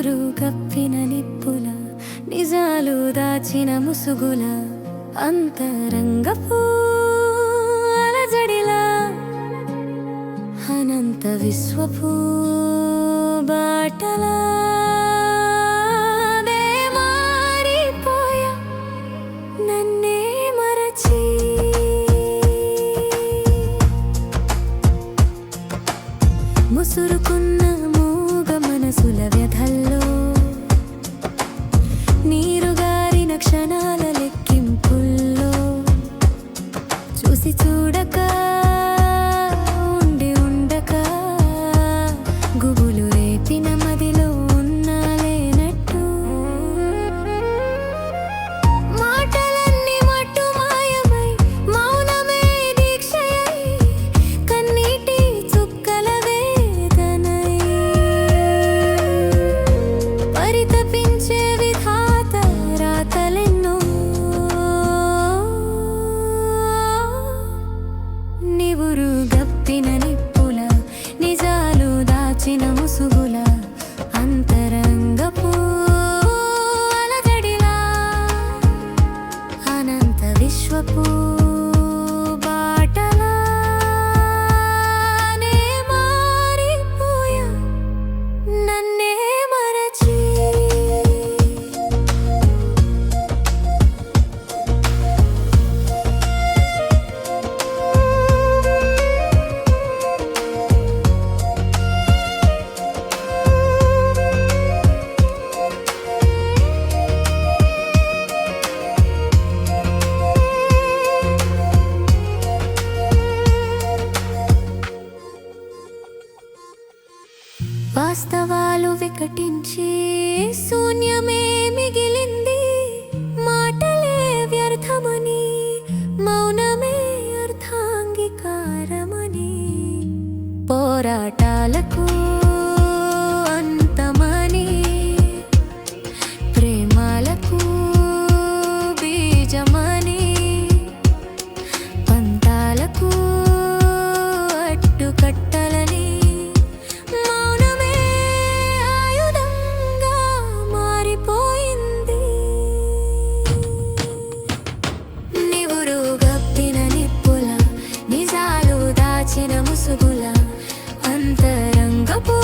నిట్టూరు కప్పిన నిప్పుల నిజాలు దాచిన ముసుగుల అంతరంగ అలజడిలా అనంత విశ్వపు బాటలా. ముసురుకున్న మూగ మనసుల వ్యధల్ల கூட వాస్తవాలు వికటించి శూన్యమే మిగిలింది. మాటలే వ్యర్థమని మౌనమే అర్థాంగీకారమని పోరాటాలకు అంతరంగపు